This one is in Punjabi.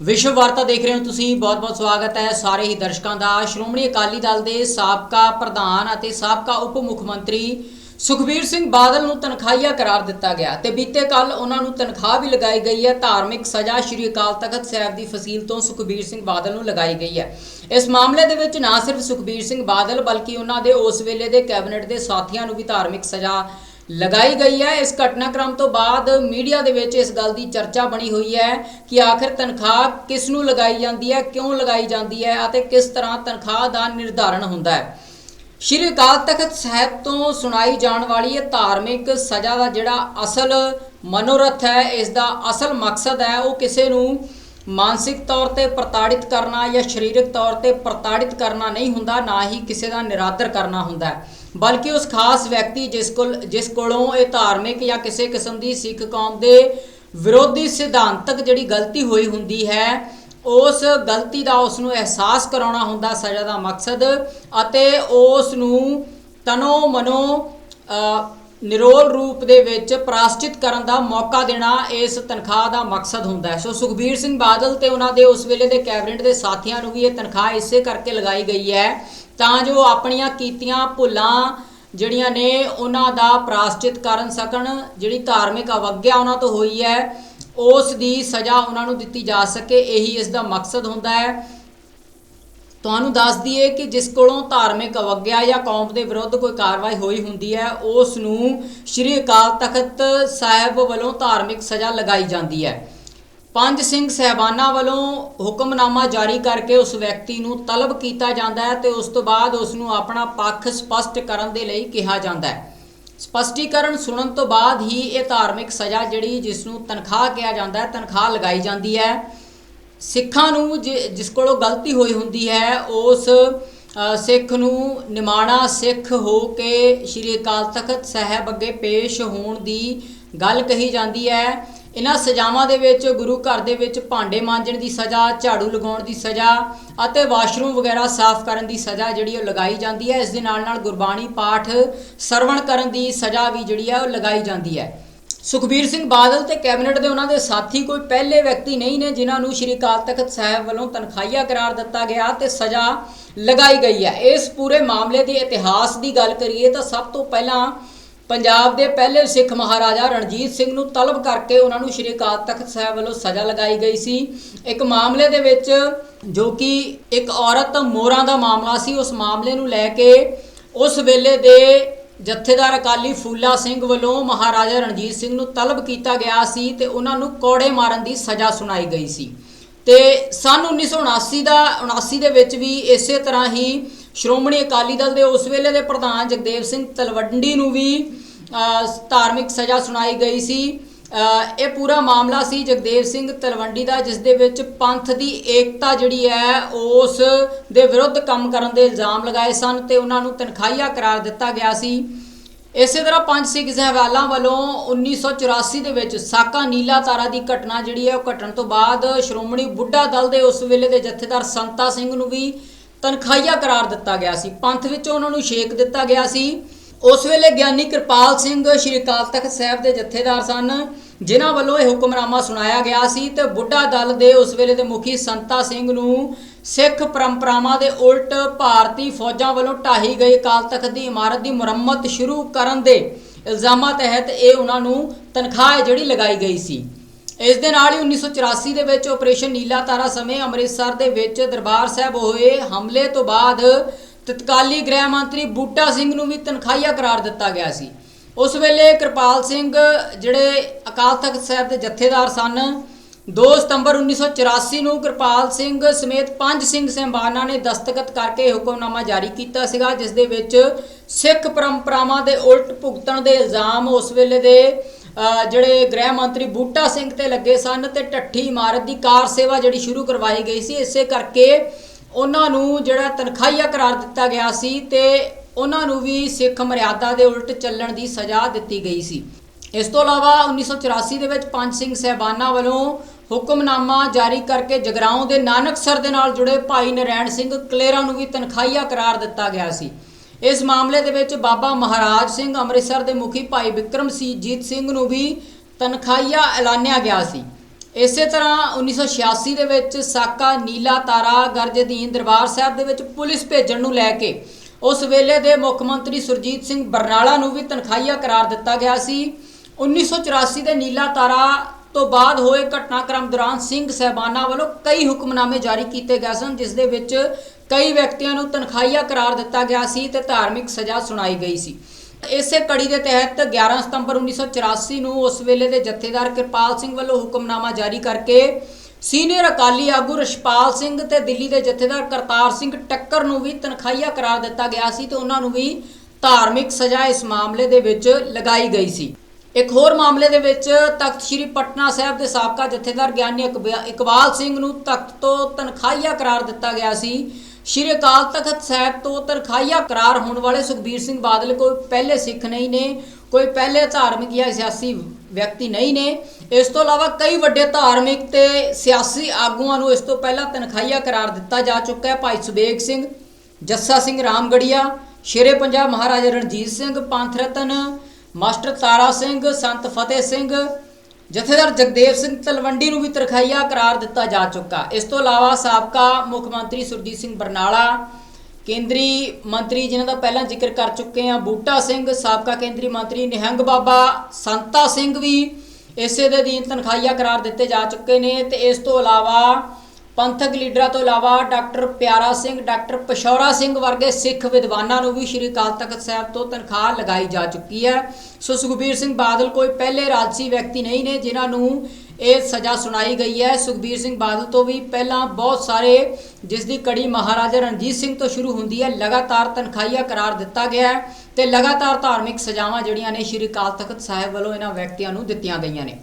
ਵਿਸ਼ਵ ਵਾਰਤਾ ਦੇਖ ਰਹੇ ਹੋ ਤੁਸੀਂ, ਬਹੁਤ-ਬਹੁਤ ਸਵਾਗਤ ਹੈ ਸਾਰੇ ਹੀ ਦਰਸ਼ਕਾਂ ਦਾ। ਸ਼੍ਰੋਮਣੀ ਅਕਾਲੀ ਦਲ ਦੇ ਸਾਬਕਾ ਪ੍ਰਧਾਨ ਅਤੇ ਸਾਬਕਾ ਉਪ ਮੁੱਖ ਮੰਤਰੀ ਸੁਖਬੀਰ ਸਿੰਘ ਬਾਦਲ ਨੂੰ ਤਨਖਾਹੀਆ ਕਰਾਰ ਦਿੱਤਾ ਗਿਆ ਤੇ ਬੀਤੇ ਕੱਲ ਉਹਨਾਂ ਨੂੰ ਤਨਖਾਹ ਵੀ ਲਗਾਈ ਗਈ ਹੈ। ਧਾਰਮਿਕ ਸਜ਼ਾ ਸ਼੍ਰੀ ਅਕਾਲ ਤਖਤ ਸਾਹਿਬ ਦੀ ਫਸੀਲ ਤੋਂ ਸੁਖਬੀਰ ਸਿੰਘ ਬਾਦਲ ਨੂੰ ਲਗਾਈ ਗਈ ਹੈ। ਇਸ ਮਾਮਲੇ ਦੇ ਵਿੱਚ ਨਾ ਸਿਰਫ ਸੁਖਬੀਰ ਸਿੰਘ ਬਾਦਲ, ਬਲਕਿ ਉਹਨਾਂ ਦੇ ਉਸ ਵੇਲੇ ਦੇ ਕੈਬਨਿਟ ਦੇ ਸਾਥੀਆਂ ਨੂੰ ਵੀ ਧਾਰਮਿਕ ਸਜ਼ਾ ਲਗਾਈ ਗਈ ਹੈ। ਇਸ ਘਟਨਾਕ੍ਰਮ ਤੋਂ ਬਾਅਦ ਮੀਡੀਆ ਦੇ ਵਿੱਚ ਇਸ ਗੱਲ ਦੀ ਚਰਚਾ ਬਣੀ ਹੋਈ ਹੈ ਕਿ ਆਖਿਰ ਤਨਖਾਹ ਕਿਸ ਨੂੰ ਲਗਾਈ ਜਾਂਦੀ ਹੈ, ਕਿਉਂ ਲਗਾਈ ਜਾਂਦੀ ਹੈ ਅਤੇ ਕਿਸ ਤਰ੍ਹਾਂ ਤਨਖਾਹ ਦਾ ਨਿਰਧਾਰਨ ਹੁੰਦਾ ਹੈ। ਸ਼੍ਰੀ ਅਕਾਲ ਤਖਤ ਸਾਹਿਬ ਤੋਂ ਸੁਣਾਈ ਜਾਣ ਵਾਲੀ ਇਹ ਧਾਰਮਿਕ ਸਜ਼ਾ ਦਾ ਜਿਹੜਾ ਅਸਲ ਮਨੋਰਥ ਹੈ, ਇਸ ਦਾ ਅਸਲ ਮਕਸਦ ਹੈ, ਉਹ ਕਿਸੇ ਨੂੰ ਮਾਨਸਿਕ ਤੌਰ ਤੇ ਪ੍ਰਤਾੜਿਤ ਕਰਨਾ ਜਾਂ ਸਰੀਰਕ ਤੌਰ ਤੇ ਪ੍ਰਤਾੜਿਤ ਕਰਨਾ ਨਹੀਂ ਹੁੰਦਾ, ਨਾ ਹੀ ਕਿਸੇ ਦਾ ਨਿਰਾਦਰ ਕਰਨਾ ਹੁੰਦਾ ਹੈ। ਬਲਕਿ ਉਸ ਖਾਸ ਵਿਅਕਤੀ ਜਿਸ ਕੋਲ, ਜਿਸ ਕੋਲੋਂ ਇਹ ਧਾਰਮਿਕ ਜਾਂ ਕਿਸੇ ਕਿਸਮ ਦੀ ਸਿੱਖ ਕੌਮ ਦੇ ਵਿਰੋਧੀ ਸਿਧਾਂਤਕ ਜਿਹੜੀ ਗਲਤੀ ਹੋਈ ਹੁੰਦੀ ਹੈ, ਉਸ ਗਲਤੀ ਦਾ ਉਸ ਨੂੰ ਅਹਿਸਾਸ ਕਰਾਉਣਾ ਹੁੰਦਾ ਸਜ਼ਾ ਦਾ ਮਕਸਦ ਅਤੇ ਉਸ ਨੂੰ ਤਨੋ ਮਨੋ ਨਿਰੋਲ ਰੂਪ ਦੇ ਵਿੱਚ ਪ੍ਰਾਸ਼ਚਿਤ ਕਰਨ ਦਾ ਮੌਕਾ ਦੇਣਾ ਇਸ ਤਨਖਾਹ ਦਾ ਮਕਸਦ ਹੁੰਦਾ ਹੈ। ਸੋ ਸੁਖਬੀਰ ਸਿੰਘ ਬਾਦਲ ਤੇ ਉਹਨਾਂ ਦੇ ਉਸ ਵੇਲੇ ਦੇ ਕੈਬਨਿਟ ਦੇ ਸਾਥੀਆਂ ਨੂੰ ਵੀ ਇਹ ਤਨਖਾਹ ਇਸੇ ਕਰਕੇ ਲਗਾਈ ਗਈ ਹੈ ਤਾਂ ਜੋ ਆਪਣੀਆਂ ਕੀਤੀਆਂ ਭੁੱਲਾਂ ਜਿਹੜੀਆਂ ਨੇ ਉਹਨਾਂ ਦਾ ਪ੍ਰਾਸ਼ਚਿਤ ਕਰਨ ਸਕਣ, ਜਿਹੜੀ ਧਾਰਮਿਕ ਅਵਗਿਆ ਉਹਨਾਂ ਤੋਂ ਹੋਈ ਹੈ, ਉਸ ਦੀ ਸਜ਼ਾ ਉਹਨਾਂ ਨੂੰ ਦਿੱਤੀ ਜਾ ਸਕੇ, ਇਹੀ ਇਸ ਦਾ ਮਕਸਦ ਹੁੰਦਾ ਹੈ। ਤੁਹਾਨੂੰ ਦੱਸ ਦਈਏ ਕਿ ਜਿਸ ਕੋਲੋਂ ਧਾਰਮਿਕ ਅਵਗਿਆ ਜਾਂ ਕੌਮ ਦੇ ਵਿਰੁੱਧ ਕੋਈ ਕਾਰਵਾਈ ਹੋਈ ਹੁੰਦੀ ਹੈ, ਉਸ ਨੂੰ ਸ਼੍ਰੀ ਅਕਾਲ ਤਖਤ ਸਾਹਿਬ ਵੱਲੋਂ ਧਾਰਮਿਕ ਸਜ਼ਾ ਲਗਾਈ ਜਾਂਦੀ ਹੈ। ਪੰਜ ਸਿੰਘ ਸਹਿਬਾਨਾਂ ਵੱਲੋਂ ਹੁਕਮਨਾਮਾ ਜਾਰੀ ਕਰਕੇ ਉਸ ਵਿਅਕਤੀ ਨੂੰ ਤਲਬ ਕੀਤਾ ਜਾਂਦਾ ਹੈ ਤੇ ਉਸ ਤੋਂ ਬਾਅਦ ਉਸ ਨੂੰ ਆਪਣਾ ਪੱਖ ਸਪਸ਼ਟ ਕਰਨ ਦੇ ਲਈ ਕਿਹਾ ਜਾਂਦਾ ਹੈ। ਸਪਸ਼ਟੀਕਰਨ ਸੁਣਨ ਤੋਂ ਬਾਅਦ ਹੀ ਇਹ ਧਾਰਮਿਕ ਸਜ਼ਾ ਜਿਹੜੀ ਜਿਸ ਨੂੰ ਤਨਖਾਹ ਕਿਹਾ ਜਾਂਦਾ ਹੈ, ਤਨਖਾਹ ਲਗਾਈ ਜਾਂਦੀ ਹੈ। ਸਿੱਖਾਂ ਨੂੰ ਜਿ- ਜਿਸ ਕੋਲੋਂ ਗਲਤੀ ਹੋਈ ਹੁੰਦੀ ਹੈ, ਉਸ ਸਿੱਖ ਨੂੰ ਨਿਮਾਣਾ ਸਿੱਖ ਹੋ ਕੇ ਸ਼੍ਰੀ ਅਕਾਲ ਤਖਤ ਸਾਹਿਬ ਅੱਗੇ ਪੇਸ਼ ਹੋਣ ਦੀ ਗੱਲ ਕਹੀ ਜਾਂਦੀ ਹੈ। ਇਹਨਾਂ ਸਜ਼ਾਵਾਂ ਦੇ ਵਿੱਚ, ਗੁਰੂ ਘਰ ਦੇ ਵਿੱਚ ਭਾਂਡੇ ਮਾਂਜਣ ਦੀ ਸਜ਼ਾ, ਝਾੜੂ ਲਗਾਉਣ ਦੀ ਸਜ਼ਾ ਅਤੇ ਵਾਸ਼ਰੂਮ ਵਗੈਰਾ ਸਾਫ਼ ਕਰਨ ਦੀ ਸਜ਼ਾ ਜਿਹੜੀ ਉਹ ਲਗਾਈ ਜਾਂਦੀ ਹੈ। ਇਸ ਦੇ ਨਾਲ ਨਾਲ ਗੁਰਬਾਣੀ ਪਾਠ ਸਰਵਣ ਕਰਨ ਦੀ ਸਜ਼ਾ ਵੀ ਜਿਹੜੀ ਹੈ ਉਹ ਲਗਾਈ ਜਾਂਦੀ ਹੈ। ਸੁਖਬੀਰ ਸਿੰਘ ਬਾਦਲ ਤੇ ਕੈਬਨਿਟ ਦੇ ਉਹਨਾਂ ਦੇ ਸਾਥੀ ਕੋਈ ਪਹਿਲੇ ਵਿਅਕਤੀ ਨਹੀਂ ਨੇ, ਜਿਨ੍ਹਾਂ ਨੂੰ ਸ਼੍ਰੀ ਅਕਾਲ ਤਖਤ ਸਾਹਿਬ ਵੱਲੋਂ ਤਨਖਾਹੀਆ ਕਰਾਰ ਦਿੱਤਾ ਗਿਆ ਤੇ ਸਜ਼ਾ ਲਗਾਈ ਗਈ ਹੈ। ਇਸ ਪੂਰੇ ਮਾਮਲੇ ਦੇ ਇਤਿਹਾਸ ਦੀ ਗੱਲ ਕਰੀਏ ਤਾਂ ਸਭ ਤੋਂ ਪਹਿਲਾਂ ਪੰਜਾਬ ਦੇ ਪਹਿਲੇ ਸਿੱਖ ਮਹਾਰਾਜਾ ਰਣਜੀਤ ਸਿੰਘ ਨੂੰ ਤਲਬ ਕਰਕੇ ਉਹਨਾਂ ਨੂੰ ਸ਼੍ਰੀ ਅਕਾਲ ਤਖਤ ਸਾਹਿਬ ਵੱਲੋਂ ਸਜ਼ਾ ਲਗਾਈ ਗਈ ਸੀ। ਇੱਕ ਮਾਮਲੇ ਦੇ ਵਿੱਚ ਜੋ ਕਿ ਇੱਕ ਔਰਤ ਮੋਰਾਂ ਦਾ ਮਾਮਲਾ ਸੀ, ਉਸ ਮਾਮਲੇ ਨੂੰ ਲੈ ਕੇ ਉਸ ਵੇਲੇ ਦੇ ਜਥੇਦਾਰ ਅਕਾਲੀ ਫੂਲਾ ਸਿੰਘ ਵੱਲੋਂ ਮਹਾਰਾਜਾ ਰਣਜੀਤ ਸਿੰਘ ਨੂੰ ਤਲਬ ਕੀਤਾ ਗਿਆ ਸੀ ਤੇ ਉਹਨਾਂ ਨੂੰ ਕੋੜੇ ਮਾਰਨ ਦੀ ਸਜ਼ਾ ਸੁਣਾਈ ਗਈ ਸੀ। ਤੇ ਸਨ 1979 ਦਾ 79 ਦੇ ਵਿੱਚ ਵੀ ਇਸੇ ਤਰ੍ਹਾਂ ਹੀ ਸ਼੍ਰੋਮਣੀ ਅਕਾਲੀ ਦਲ ਦੇ ਉਸ ਵੇਲੇ ਦੇ ਪ੍ਰਧਾਨ ਜਗਦੇਵ ਸਿੰਘ ਤਲਵੰਡੀ ਨੂੰ ਵੀ ਧਾਰਮਿਕ ਸਜ਼ਾ ਸੁਣਾਈ ਗਈ ਸੀ। ਇਹ ਪੂਰਾ ਮਾਮਲਾ ਸੀ ਜਗਦੇਵ ਸਿੰਘ ਤਲਵੰਡੀ ਦਾ, ਜਿਸ ਦੇ ਵਿੱਚ ਪੰਥ ਦੀ ਏਕਤਾ ਜਿਹੜੀ ਹੈ, ਉਸ ਦੇ ਵਿਰੁੱਧ ਕੰਮ ਕਰਨ ਦੇ ਇਲਜ਼ਾਮ ਲਗਾਏ ਸਨ ਤੇ ਉਹਨਾਂ ਨੂੰ ਤਨਖਾਹੀਆ ਕਰਾਰ ਦਿੱਤਾ ਗਿਆ ਸੀ। ਇਸੇ ਤਰ੍ਹਾਂ ਪੰਜ ਸਿੱਖ ਜ਼ਹਿਵਾਲਾਂ ਵੱਲੋਂ 1984 ਦੇ ਵਿੱਚ ਸਾਕਾ ਨੀਲਾ ਤਾਰਾ ਦੀ ਘਟਨਾ ਜਿਹੜੀ ਹੈ, ਉਹ ਘਟਣ ਤੋਂ ਬਾਅਦ ਸ਼੍ਰੋਮਣੀ ਬੁੱਢਾ ਦਲ ਦੇ ਉਸ ਵੇਲੇ ਦੇ ਜਥੇਦਾਰ ਸੰਤਾ ਸਿੰਘ ਨੂੰ ਵੀ ਤਨਖਾਹੀਆ ਕਰਾਰ ਦਿੱਤਾ ਗਿਆ ਸੀ। ਪੰਥ ਵਿੱਚੋਂ ਉਹਨਾਂ ਨੂੰ ਛੇਕ ਦਿੱਤਾ ਗਿਆ ਸੀ। ਉਸ ਵੇਲੇ ਗਿਆਨੀ ਕਿਰਪਾਲ ਸਿੰਘ ਸ਼੍ਰੀ ਅਕਾਲ ਤਖਤ ਸਾਹਿਬ ਦੇ ਜਥੇਦਾਰ ਸਨ, ਜਿਨ੍ਹਾਂ ਵੱਲੋਂ ਇਹ ਹੁਕਮਨਾਮਾ ਸੁਣਾਇਆ ਗਿਆ ਸੀ ਤੇ ਬੁੱਢਾ ਦਲ ਦੇ ਉਸ ਵੇਲੇ ਦੇ ਮੁਖੀ ਸੰਤਾ ਸਿੰਘ ਨੂੰ ਸਿੱਖ ਪਰੰਪਰਾਵਾਂ ਦੇ ਉਲਟ ਭਾਰਤੀ ਫੌਜਾਂ ਵੱਲੋਂ ਢਾਹੀ ਗਈ ਅਕਾਲ ਤਖਤ ਦੀ ਇਮਾਰਤ ਦੀ ਮੁਰੰਮਤ ਸ਼ੁਰੂ ਕਰਨ ਦੇ ਇਲਜ਼ਾਮਾਂ ਤਹਿਤ ਇਹ ਉਹਨਾਂ ਨੂੰ ਤਨਖਾਹ ਹੈ ਜਿਹੜੀ ਲਗਾਈ ਗਈ ਸੀ। ਇਸ ਦੇ ਨਾਲ ਹੀ 1984 ਦੇ ਵਿੱਚ ਆਪਰੇਸ਼ਨ ਨੀਲਾ ਤਾਰਾ ਸਮੇਂ ਅੰਮ੍ਰਿਤਸਰ ਦੇ ਵਿੱਚ ਦਰਬਾਰ ਸਾਹਿਬ ਹੋਏ। ਹਮਲੇ ਤੋਂ ਬਾਅਦ ਤਤਕਾਲੀ ਗ੍ਰਹਿ ਮੰਤਰੀ ਬੂਟਾ ਸਿੰਘ ਨੂੰ ਵੀ ਤਨਖਾਹੀਆ ਕਰਾਰ ਦਿੱਤਾ ਗਿਆ ਸੀ। ਉਸ ਵੇਲੇ ਕਿਰਪਾਲ ਸਿੰਘ ਜਿਹੜੇ ਅਕਾਲ ਤਖਤ ਸਾਹਿਬ ਦੇ ਜਥੇਦਾਰ ਸਨ 2 ਸਤੰਬਰ 1984 ਨੂੰ ਕਿਰਪਾਲ ਸਿੰਘ ਸਮੇਤ ਪੰਜ ਸਿੰਘ ਸਹਿਬਾਨਾਂ ਨੇ ਦਸਤਖਤ ਕਰਕੇ ਹੁਕਮਨਾਮਾ ਜਾਰੀ ਕੀਤਾ ਸੀਗਾ, ਜਿਸ ਦੇ ਵਿੱਚ ਸਿੱਖ ਪਰੰਪਰਾਵਾਂ ਦੇ ਉਲਟ ਭੁਗਤਣ ਦੇ ਇਲਜ਼ਾਮ ਉਸ ਵੇਲੇ ਦੇ ਜਿਹੜੇ ਗ੍ਰਹਿ ਮੰਤਰੀ ਬੂਟਾ ਸਿੰਘ ਤੇ ਲੱਗੇ ਸਨ ਤੇ ਟੱਠੀ ਇਮਾਰਤ ਦੀ ਕਾਰ ਸੇਵਾ ਜਿਹੜੀ ਸ਼ੁਰੂ ਕਰਵਾਈ ਗਈ ਸੀ, ਇਸੇ ਕਰਕੇ ਉਹਨਾਂ ਨੂੰ ਜਿਹੜਾ ਤਨਖਾਹੀਆ ਕਰਾਰ ਦਿੱਤਾ ਗਿਆ ਸੀ ਤੇ ਉਹਨਾਂ ਨੂੰ ਵੀ ਸਿੱਖ ਮਰਿਆਦਾ ਦੇ ਉਲਟ ਚੱਲਣ ਦੀ ਸਜ਼ਾ ਦਿੱਤੀ ਗਈ ਸੀ। ਇਸ ਤੋਂ ਇਲਾਵਾ 1984 ਦੇ ਵਿੱਚ ਪੰਜ ਸਿੰਘ ਸਹਿਬਾਨਾਂ ਵੱਲੋਂ ਹੁਕਮਨਾਮਾ ਜਾਰੀ ਕਰਕੇ ਜਗਰਾਉਂ ਦੇ ਨਾਨਕਸਰ ਦੇ ਨਾਲ ਜੁੜੇ ਭਾਈ ਨਰੈਣ ਸਿੰਘ ਕਲੇਰਾ ਨੂੰ ਵੀ ਤਨਖਾਹੀਆ ਕਰਾਰ ਦਿੱਤਾ ਗਿਆ ਸੀ। ਇਸ ਮਾਮਲੇ ਦੇ ਵਿੱਚ ਬਾਬਾ ਮਹਾਰਾਜ ਸਿੰਘ ਅੰਮ੍ਰਿਤਸਰ ਦੇ ਮੁਖੀ ਭਾਈ ਵਿਕਰਮ ਜੀਤ ਸਿੰਘ ਨੂੰ ਵੀ ਤਨਖਾਹੀਆ ਐਲਾਨਿਆ ਗਿਆ ਸੀ। ਇਸੇ ਤਰ੍ਹਾਂ 1986 ਦੇ ਵਿੱਚ ਸਾਕਾ ਨੀਲਾ ਤਾਰਾ ਗਰਜ ਅਧੀਨ ਦਰਬਾਰ ਸਾਹਿਬ ਦੇ ਵਿੱਚ ਪੁਲਿਸ ਭੇਜਣ ਨੂੰ ਲੈ ਕੇ ਉਸ ਵੇਲੇ ਦੇ ਮੁੱਖ ਮੰਤਰੀ ਸੁਰਜੀਤ ਸਿੰਘ ਬਰਨਾਲਾ ਨੂੰ ਵੀ ਤਨਖਾਹੀਆ ਕਰਾਰ ਦਿੱਤਾ ਗਿਆ ਸੀ। 1984 ਦੇ ਨੀਲਾ ਤਾਰਾ ਤੋਂ ਬਾਅਦ ਹੋਏ ਘਟਨਾਕ੍ਰਮ ਦੌਰਾਨ ਸਿੰਘ ਸਹਿਬਾਨਾ ਵੱਲੋਂ ਕਈ ਹੁਕਮਨਾਮੇ ਜਾਰੀ ਕੀਤੇ ਗਏ ਸਨ, ਜਿਸ ਦੇ ਵਿੱਚ ਕਈ ਵਿਅਕਤੀਆਂ ਨੂੰ ਤਨਖਾਹੀਆ ਕਰਾਰ ਦਿੱਤਾ ਗਿਆ ਸੀ ਤੇ ਧਾਰਮਿਕ ਸਜ਼ਾ ਸੁਣਾਈ ਗਈ ਸੀ। ਇਸੇ ਕੜੀ ਦੇ ਤਹਿਤ 11 ਸਤੰਬਰ 1984 ਨੂੰ ਉਸ ਵੇਲੇ ਦੇ ਜਥੇਦਾਰ ਕਿਰਪਾਲ ਸਿੰਘ ਵੱਲੋਂ ਹੁਕਮਨਾਮਾ ਜਾਰੀ ਕਰਕੇ ਸੀਨੀਅਰ ਅਕਾਲੀ ਆਗੂ ਰਸ਼ਪਾਲ ਸਿੰਘ ਤੇ ਦਿੱਲੀ ਦੇ ਜਥੇਦਾਰ ਕਰਤਾਰ ਸਿੰਘ ਟੱਕਰ ਨੂੰ ਵੀ ਤਨਖਾਹੀਆ ਕਰਾਰ ਦਿੱਤਾ ਗਿਆ ਸੀ ਤੇ ਉਹਨਾਂ ਨੂੰ ਵੀ ਧਾਰਮਿਕ ਸਜ਼ਾ ਇਸ ਮਾਮਲੇ ਦੇ ਵਿੱਚ ਲਗਾਈ ਗਈ ਸੀ। ਇੱਕ ਹੋਰ ਮਾਮਲੇ ਦੇ ਵਿੱਚ ਤਖਤ ਸ੍ਰੀ ਪਟਨਾ ਸਾਹਿਬ ਦੇ ਸਾਬਕਾ ਜਥੇਦਾਰ ਗਿਆਨੀ ਇਕਬਾ- ਇਕਬਾਲ ਸਿੰਘ ਨੂੰ ਤਖਤ ਤੋਂ ਤਨਖਾਹੀਆ ਕਰਾਰ ਦਿੱਤਾ ਗਿਆ ਸੀ ਸ੍ਰੀ ਅਕਾਲ ਤਖਤ ਸਾਹਿਬ ਤੋਂ ਤਨਖਾਹੀਆ ਕਰਾਰ ਹੋਣ ਵਾਲੇ ਸੁਖਬੀਰ ਸਿੰਘ ਬਾਦਲ ਕੋਈ ਪਹਿਲੇ ਸਿੱਖ ਨਹੀਂ ਨੇ, ਕੋਈ ਪਹਿਲੇ ਧਾਰਮਿਕ ਜਾਂ ਸਿਆਸੀ ਵਿਅਕਤੀ ਨਹੀਂ ਨੇ। ਇਸ ਤੋਂ ਇਲਾਵਾ ਕਈ ਵੱਡੇ ਧਾਰਮਿਕ ਤੇ ਸਿਆਸੀ ਆਗੂਆਂ ਨੂੰ ਇਸ ਤੋਂ ਪਹਿਲਾਂ ਤਨਖਾਹੀਆ ਕਰਾਰ ਦਿੱਤਾ ਜਾ ਚੁੱਕਾ ਹੈ। ਭਾਈ ਸੁਬੇਗ ਸਿੰਘ, ਜੱਸਾ ਸਿੰਘ ਰਾਮਗੜੀਆ, ਸ਼ੇਰੇ ਪੰਜਾਬ ਮਹਾਰਾਜਾ ਰਣਜੀਤ ਸਿੰਘ, ਪੰਥ ਰਤਨ, ਮਾਸਟਰ ਤਾਰਾ ਸਿੰਘ, ਸੰਤ ਫਤਿਹ ਸਿੰਘ ਜਥੇਦਾਰ ਜਗਦੇਵ ਸਿੰਘ ਤਲਵੰਡੀ ਨੂੰ ਵੀ ਤਰਖਾਈਆ ਕਰਾਰ ਦਿੱਤਾ ਜਾ ਚੁੱਕਾ। ਇਸ ਤੋਂ ਇਲਾਵਾ ਸਾਬਕਾ ਮੁੱਖ ਮੰਤਰੀ ਸੁਰਜੀਤ ਸਿੰਘ ਬਰਨਾਲਾ, ਕੇਂਦਰੀ ਮੰਤਰੀ ਜਿਨ੍ਹਾਂ ਦਾ ਪਹਿਲਾਂ ਜ਼ਿਕਰ ਕਰ ਚੁੱਕੇ ਹਾਂ, ਬੂਟਾ ਸਿੰਘ, ਸਾਬਕਾ ਕੇਂਦਰੀ ਮੰਤਰੀ ਨਿਹੰਗ ਬਾਬਾ, ਸੰਤਾ ਸਿੰਘ ਵੀ ਇਸੇ ਦੇ ਅਧੀਨ ਤਨਖਾਹੀਆ ਕਰਾਰ ਦਿੱਤੇ ਜਾ ਚੁੱਕੇ ਨੇ ਤੇ ਇਸ ਤੋਂ ਇਲਾਵਾ ਪੰਥਕ ਲੀਡਰਾਂ ਤੋਂ ਇਲਾਵਾ ਡਾਕਟਰ ਪਿਆਰਾ ਸਿੰਘ, ਡਾਕਟਰ ਪਸ਼ੌਰਾ ਸਿੰਘ ਵਰਗੇ ਸਿੱਖ ਵਿਦਵਾਨਾਂ ਨੂੰ ਵੀ ਸ਼੍ਰੀ ਅਕਾਲ ਤਖਤ ਸਾਹਿਬ ਤੋਂ ਤਨਖਾਹ ਲਗਾਈ ਜਾ ਚੁੱਕੀ ਹੈ। ਸੋ ਸੁਖਬੀਰ ਸਿੰਘ ਬਾਦਲ ਕੋਈ ਪਹਿਲੇ ਰਾਜਸੀ ਵਿਅਕਤੀ ਨਹੀਂ ਨੇ, ਜਿਨ੍ਹਾਂ ਨੂੰ ਇਹ ਸਜ਼ਾ ਸੁਣਾਈ ਗਈ ਹੈ। ਸੁਖਬੀਰ ਸਿੰਘ ਬਾਦਲ ਤੋਂ ਵੀ ਪਹਿਲਾਂ ਬਹੁਤ ਸਾਰੇ, ਜਿਸ ਦੀ ਕੜੀ ਮਹਾਰਾਜਾ ਰਣਜੀਤ ਸਿੰਘ ਤੋਂ ਸ਼ੁਰੂ ਹੁੰਦੀ ਹੈ, ਲਗਾਤਾਰ ਤਨਖਾਹੀਆ ਕਰਾਰ ਦਿੱਤਾ ਗਿਆ ਹੈ ਤੇ ਲਗਾਤਾਰ ਧਾਰਮਿਕ ਸਜ਼ਾਵਾਂ ਜਿਹੜੀਆਂ ਨੇ ਸ਼੍ਰੀ ਅਕਾਲ ਤਖਤ ਸਾਹਿਬ ਵੱਲੋਂ ਇਹਨਾਂ ਵਿਅਕਤੀਆਂ ਨੂੰ ਦਿੱਤੀਆਂ ਗਈਆਂ ਨੇ।